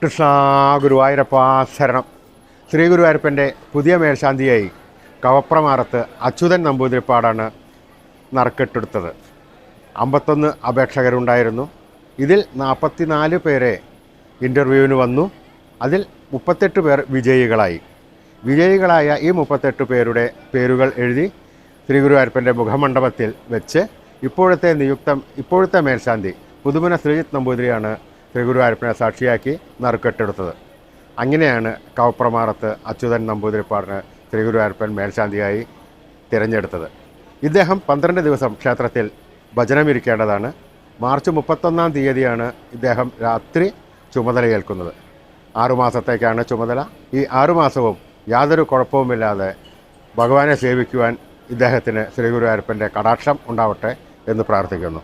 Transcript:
കൃഷ്ണ ഗുരുവായൂരപ്പ ശരണം. ശ്രീ ഗുരുവായൂരപ്പന്റെ പുതിയ മേൽശാന്തിയായി കവപ്രമാറത്ത് അച്യുതൻ നമ്പൂതിരിപ്പാടാണ് നറുക്കെട്ടെടുത്തത്. അമ്പത്തൊന്ന് അപേക്ഷകരുണ്ടായിരുന്നു. ഇതിൽ നാൽപ്പത്തിനാല് പേരെ ഇന്റർവ്യൂവിന് വന്നു. അതിൽ മുപ്പത്തെട്ട് പേർ വിജയികളായി. വിജയികളായ ഈ മുപ്പത്തെട്ട് പേരുടെ പേരുകൾ എഴുതി ശ്രീ ഗുരുവായൂരപ്പന്റെ മുഖമണ്ഡപത്തിൽ വെച്ച് ഇപ്പോഴത്തെ നിയുക്തം ഇപ്പോഴത്തെ മേൽശാന്തി പുതുമന ശ്രീജിത്ത് നമ്പൂതിരിയാണ് ശ്രീ ഗുരുവായൂരപ്പനെ സാക്ഷിയാക്കി നറുക്കെട്ടെടുത്തത്. അങ്ങനെയാണ് കവപ്രമാറത്ത് അച്യുതൻ നമ്പൂതിരിപ്പാടിന് ശ്രീഗുരുവായൂരപ്പൻ മേൽശാന്തിയായി തിരഞ്ഞെടുത്തത്. ഇദ്ദേഹം പന്ത്രണ്ട് ദിവസം ക്ഷേത്രത്തിൽ ഭജനമിരിക്കേണ്ടതാണ്. മാർച്ച് മുപ്പത്തൊന്നാം തീയതിയാണ് ഇദ്ദേഹം രാത്രി ചുമതലയേൽക്കുന്നത്. ആറുമാസത്തേക്കാണ് ചുമതല. ഈ ആറുമാസവും യാതൊരു കുഴപ്പവുമില്ലാതെ ഭഗവാനെ സേവിക്കുവാൻ ഇദ്ദേഹത്തിന് ശ്രീ ഗുരുവായൂരപ്പന്റെ കടാക്ഷം ഉണ്ടാവട്ടെ എന്ന് പ്രാർത്ഥിക്കുന്നു.